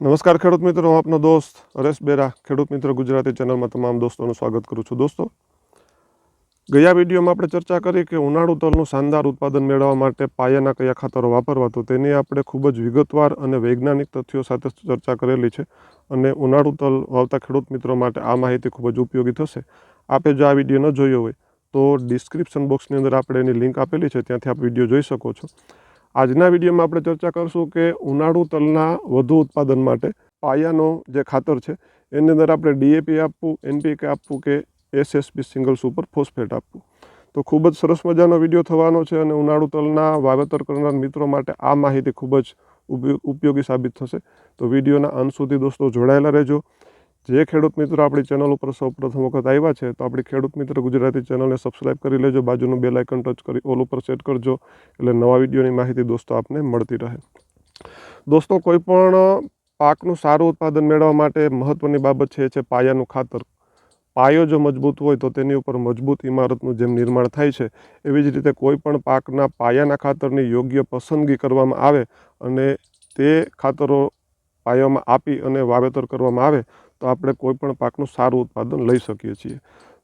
નમસ્કાર ખેડૂત મિત્રો, હું આપનો દોસ્ત હરેશ બેરા, ખેડૂત મિત્ર ગુજરાતી ચેનલમાં તમામ દોસ્તોનું સ્વાગત કરું છું. દોસ્તો, ગયા વિડીયોમાં આપણે ચર્ચા કરી કે ઉનાળુ તલનું શાનદાર ઉત્પાદન મેળવવા માટે પાયાના કયા ખાતરો વાપરવા, તો તેની આપણે ખૂબ જ વિગતવાર અને વૈજ્ઞાનિક તથ્યો સાથે ચર્ચા કરેલી છે અને ઉનાળુ તલ વાવતા ખેડૂત મિત્રો માટે આ માહિતી ખૂબ જ ઉપયોગી થશે. આપે જો આ વીડિયો ન જોયો હોય, તો ડિસ્ક્રિપ્શન બોક્સની અંદર આપણે એની લિંક આપેલી છે, ત્યાંથી આપ વીડિયો જોઈ શકો છો. આજના વિડીયોમાં આપણે ચર્ચા કરશું કે ઉનાળુ તલના વધુ ઉત્પાદન માટે પાયાનો જે ખાતર છે, એની અંદર આપણે ડીએપી આપવું એનપીકે આપવું કે એસએસપી સિંગલ સુપર ફોસ્ફેટ આપવું. તો ખૂબ જ સરસ મજાનો વીડિયો થવાનો છે અને ઉનાળુ તલના વાવેતર કરનાર મિત્રો માટે આ માહિતી ખૂબ જ ઉપયોગ સાબિત થશે. તો વિડીયોના અંત સુધી દોસ્તો જોડાયેલા રહેજો. જે ખેડૂત મિત્રો આપણી ચેનલ ઉપર સૌપ્રથમ વખત આવ્યા છે, તો આપણી ખેડૂત મિત્ર ગુજરાતી ચેનલને સબસ્ક્રાઈબ કરી લેજો, બાજુનું બેલ આઇકન ટચ કરી ઓલ ઉપર સેટ કરજો, એટલે નવા વિડીયોની માહિતી દોસ્તો આપને મળતી રહે. દોસ્તો, કોઈ પણ પાકનું સારું ઉત્પાદન મેળવવા માટે મહત્ત્વની બાબત છે છે પાયાનું ખાતર. પાયો જો મજબૂત હોય તો તેની ઉપર મજબૂત ઇમારતનું જેમ નિર્માણ થાય છે, એવી જ રીતે કોઈ પણ પાકના પાયાના ખાતરની યોગ્ય પસંદગી કરવામાં આવે અને તે ખાતરો પાયામાં આપી અને વાવેતર કરવામાં આવે તો આપણે કોઈ પણ પાકનું સારું ઉત્પાદન લઈ શકીએ છીએ.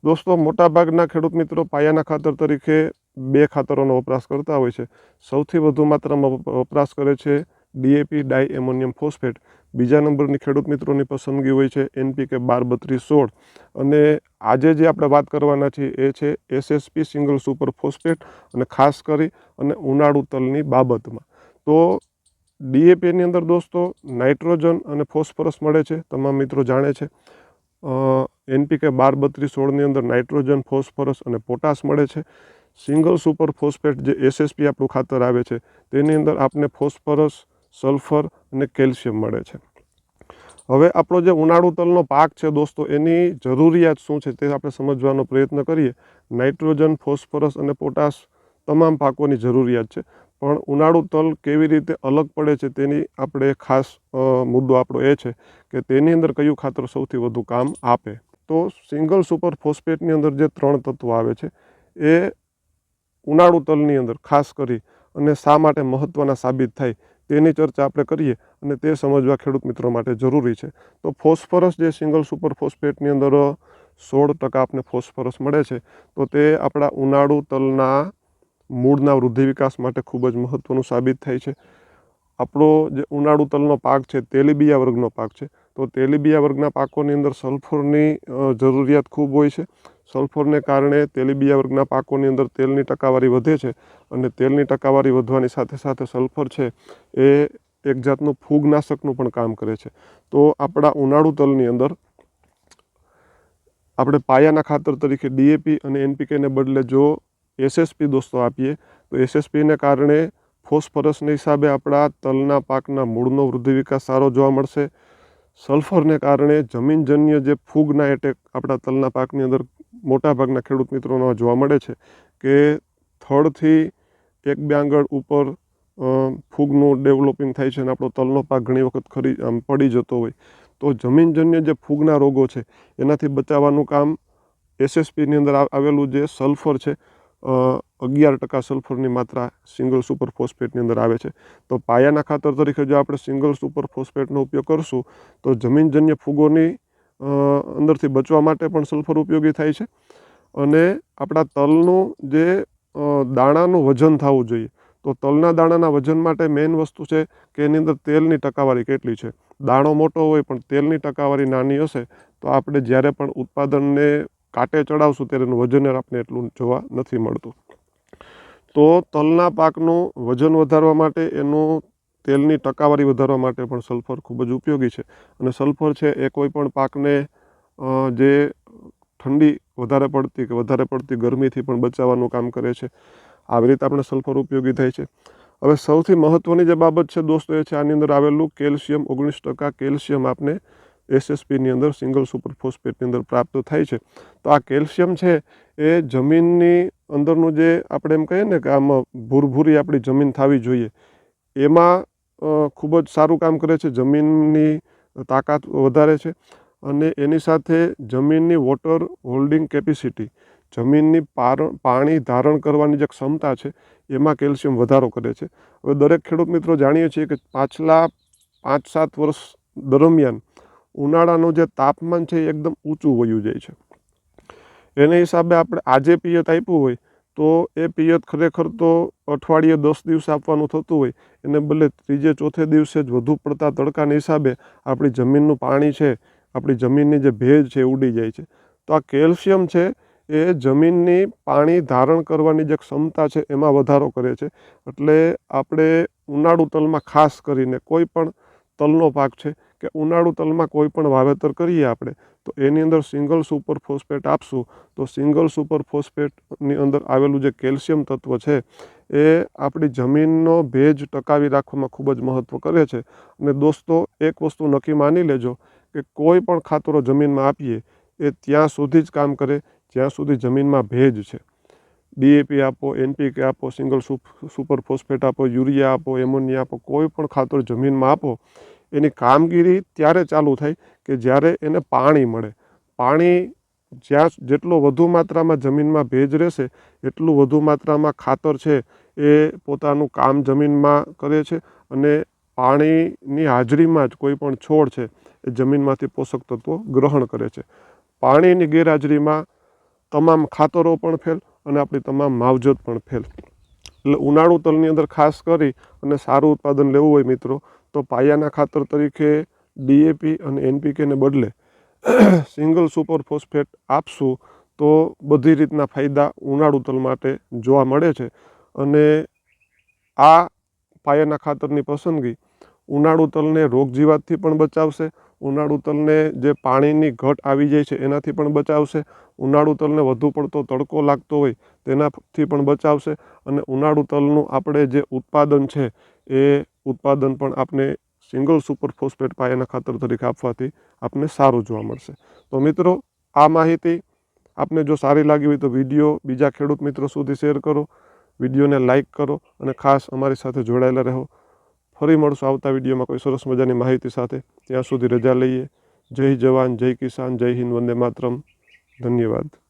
દોસ્તો, મોટાભાગના ખેડૂત મિત્રો પાયાના ખાતર તરીકે બે ખાતરોનો વપરાશ કરતા હોય છે. સૌથી વધુ માત્રામાં વપરાશ કરે છે ડીએપી ડાય એમોનિયમ ફોસ્ફેટ. બીજા નંબરની ખેડૂત મિત્રોની પસંદગી હોય છે એનપીકે બાર બત્રીસ સોળ. અને આજે જે આપણે વાત કરવાના છીએ એ છે એસએસપી સિંગલ સુપર ફોસ્ફેટ અને ખાસ કરી અને ઉનાળુ તલની બાબતમાં. તો ડીએપીની અંદર દોસ્તો, નાઇટ્રોજન અને ફોસ્ફરસ મળે છે, તમામ મિત્રો જાણે છે. એનપીકે બાર બત્રીસ સોળની અંદર નાઇટ્રોજન, ફોસ્ફરસ અને પોટાશ મળે છે. સિંગલ સુપર ફોસ્ફેટ જે એસએસપી આપણું ખાતર આવે છે, તેની અંદર આપને ફોસ્ફરસ, સલ્ફર અને કેલ્શિયમ મળે છે. હવે આપણો જે ઉનાળુ તલનો પાક છે દોસ્તો, એની જરૂરિયાત શું છે તે આપણે સમજવાનો પ્રયત્ન કરીએ. નાઇટ્રોજન, ફોસ્ફરસ અને પોટાશ તમામ પાકોની જરૂરિયાત છે. પણ ઉનાળુ તલ કેવી રીતે અલગ પડે છે તેની આપણે ખાસ મુદ્દો આપણો એ છે કે તેની અંદર કયું ખાતર સૌથી વધુ કામ આપે. તો સિંગલ સુપર ફોસ્ફેટની અંદર જે ત્રણ તત્વો આવે છે, એ ઉનાળુ તલની અંદર ખાસ કરી અને શા માટે મહત્ત્વના સાબિત થાય તેની ચર્ચા આપણે કરીએ અને તે સમજવા ખેડૂત મિત્રો માટે જરૂરી છે. તો ફોસ્ફરસ જે સિંગલ સુપર ફોસ્ફેટની અંદર સોળ ટકા આપને ફોસ્ફરસ મળે છે, તો તે આપણા ઉનાળુ તલના મૂળના વૃદ્ધિ વિકાસ માટે ખૂબ જ મહત્ત્વનું સાબિત થાય છે. આપણો જે ઉનાળુ તલનો પાક છે, તેલીબિયા વર્ગનો પાક છે, તો તેલીબિયા વર્ગના પાકોની અંદર સલ્ફરની જરૂરિયાત ખૂબ હોય છે. સલ્ફરને કારણે તેલીબિયા વર્ગના પાકોની અંદર તેલની ટકાવારી વધે છે અને તેલની ટકાવારી વધવાની સાથે સાથે સલ્ફર છે એ એક જાતનું ફૂગનાશકનું પણ કામ કરે છે. તો આપણા ઉનાળુ તલની અંદર આપણે પાયાના ખાતર તરીકે ડીએપી અને એનપીકેને બદલે જો એસએસપી દોસ્તો આપીએ, તો એસએસપીને કારણે ફોસ્ફરસના હિસાબે આપણા તલના પાકના મૂળનો વૃદ્ધિ વિકાસ સારો જોવા મળશે. સલ્ફરને કારણે જમીનજન્ય જે ફૂગના એટેક આપણા તલના પાકની અંદર મોટાભાગના ખેડૂત મિત્રોનો જોવા મળે છે કે થડથી એક બે આંગળ ઉપર ફૂગનું ડેવલપિંગ થાય છે અને આપણો તલનો પાક ઘણી વખત ખરી, આમ પડી જતો હોય. તો જમીનજન્ય જે ફૂગના રોગો છે, એનાથી બચાવવાનું કામ એસએસપીની અંદર આવેલું જે સલ્ફર છે અગિયાર ટકા સલ્ફરની માત્રા સિંગલ સુપર ફોસ્ફેટની અંદર આવે છે. તો પાયાના ખાતર તરીકે જો આપણે સિંગલ સુપર ફોસ્ફેટનો ઉપયોગ કરશું, તો જમીનજન્ય ફૂગોની અંદરથી બચવા માટે પણ સલ્ફર ઉપયોગી થાય છે. અને આપણા તલનું જે દાણાનું વજન થવું જોઈએ, તો તલના દાણાના વજન માટે મેઇન વસ્તુ છે કે એની અંદર તેલની ટકાવારી કેટલી છે. દાણો મોટો હોય પણ તેલની ટકાવારી નાની હશે, તો આપણે જ્યારે પણ ઉત્પાદનને કાંટે ચડાવશું ત્યારે એનું વજન આપણે એટલું જોવા નથી મળતું. તો તલના પાકનું વજન વધારવા માટે એનું તેલની ટકાવારી વધારવા માટે પણ સલ્ફર ખૂબ જ ઉપયોગી છે. અને સલ્ફર છે એ કોઈ પણ પાકને જે ઠંડી વધારે પડતી કે વધારે પડતી ગરમીથી પણ બચાવવાનું કામ કરે છે, આવી રીતે આપણે સલ્ફર ઉપયોગી થાય છે. હવે સૌથી મહત્ત્વની જે બાબત છે દોસ્તો એ છે આની અંદર આવેલું કેલ્શિયમ ઓગણીસ ટકા કેલ્શિયમ આપને એસએસપીની અંદર સિંગલ સુપર ફોસ્ફેટની અંદર પ્રાપ્ત થાય છે. તો આ કેલ્શિયમ છે, એ જમીનની અંદરનું જે આપણે એમ કહીએ ને કે આમ ભૂરભૂરી આપણી જમીન થવી જોઈએ. એમાં ખૂબ જ સારું કામ કરે છે, જમીનની તાકાત વધારે છે અને એની સાથે જમીનની વોટર હોલ્ડિંગ કેપેસિટી, જમીનની પાણી ધારણ કરવાની જે ક્ષમતા છે, એમાં કેલ્શિયમ વધારો કરે છે. હવે દરેક ખેડૂત મિત્રો જાણીએ છીએ કે પાછલા પાંચ સાત વર્ષ દરમિયાન ઉનાળાનું જે તાપમાન છે એ એકદમ ઊંચું વયું જાય છે. એને હિસાબે આપણે આજે પિયત આપ્યું હોય તો એ પિયત ખરેખર તો અઠવાડિયે દસ દિવસ આપવાનું થતું હોય, એને બદલે ત્રીજે ચોથે દિવસે જ વધુ પડતા તડકાના હિસાબે આપણી જમીનનું પાણી છે, આપણી જમીનની જે ભેજ છે ઉડી જાય છે. તો આ કેલ્શિયમ છે એ જમીનની પાણી ધારણ કરવાની જે ક્ષમતા છે એમાં વધારો કરે છે. એટલે આપણે ઉનાળુ તલમાં ખાસ કરીને કોઈ પણ તલનો પાક છે કે ઉનાળુ તલમાં કોઈ પણ વાવેતર કરીએ આપણે, તો એની અંદર સિંગલ સુપર ફોસ્ફેટ આપશું. તો સિંગલ સુપર ફોસ્ફેટની અંદર આવેલું જે કેલ્શિયમ તત્વ છે, એ આપણી જમીનનો ભેજ ટકાવી રાખવામાં ખૂબ જ મહત્ત્વ કરે છે. અને દોસ્તો, એક વસ્તુ નક્કી માની લેજો કે કોઈ પણ ખાતરો જમીનમાં આપીએ, એ ત્યાં સુધી જ કામ કરે, જ્યાં સુધી જમીનમાં ભેજ છે. ડીએપી આપો એનપીકે આપો, સિંગલ સુપર ફોસ્ફેટ આપો, યુરિયા આપો, એમોનિયા આપો, કોઈ પણ ખાતર જમીનમાં આપો એની કામગીરી ત્યારે ચાલુ થાય કે જ્યારે એને પાણી મળે. પાણી જ્યાં જેટલો વધુ માત્રામાં જમીનમાં ભેજ રહેશે, એટલું વધુ માત્રામાં ખાતર છે એ પોતાનું કામ જમીનમાં કરે છે અને પાણીની હાજરીમાં જ કોઈ પણ છોડ છે એ જમીનમાંથી પોષક તત્વો ગ્રહણ કરે છે. પાણીની ગેરહાજરીમાં તમામ ખાતરો પણ ફેલ અને આપણી તમામ માવજત પણ ફેલ. એટલે ઉનાળુ તલની અંદર ખાસ કરી અને સારું ઉત્પાદન લેવું હોય મિત્રો તો પાયાના ખાતર તરીકે ડીએપી અને એનપીકેને બદલે સિંગલ સુપર ફોસ્ફેટ આપશું તો બધી રીતના ફાયદા ઉનાળુ તલ માટે જોવા મળે છે. અને આ પાયાના ખાતરની પસંદગી ઉનાળુ તલને રોગજીવાતથી પણ બચાવશે, ઉનાળુ તલને જે પાણીની ઘટ આવી જાય છે એનાથી પણ બચાવશે, ઉનાળુ તલને વધુ પડતો તડકો લાગતો હોય તેનાથી પણ બચાવશે અને ઉનાળુ તલનું આપણે જે ઉત્પાદન છે એ ઉત્પાદન પણ આપને સિંગલ સુપર ફોસ્ફેટ પાયાના ખાતર તરીકે આપવાથી આપને સારું જોવા મળશે. તો મિત્રો, આ માહિતી આપને જો સારી લાગી હોય તો વીડિયો બીજા ખેડૂત મિત્રો સુધી શેર કરો, વિડીયોને લાઇક કરો અને ખાસ અમારી સાથે જોડાયેલા રહો. ફરી મળશું આવતા વિડીયોમાં કોઈ સરસ મજાની માહિતી સાથે. ત્યાં સુધી રજા લઈએ. જય જવાન, જય કિસાન, જય હિન્દ, વંદે માતરમ. ધન્યવાદ.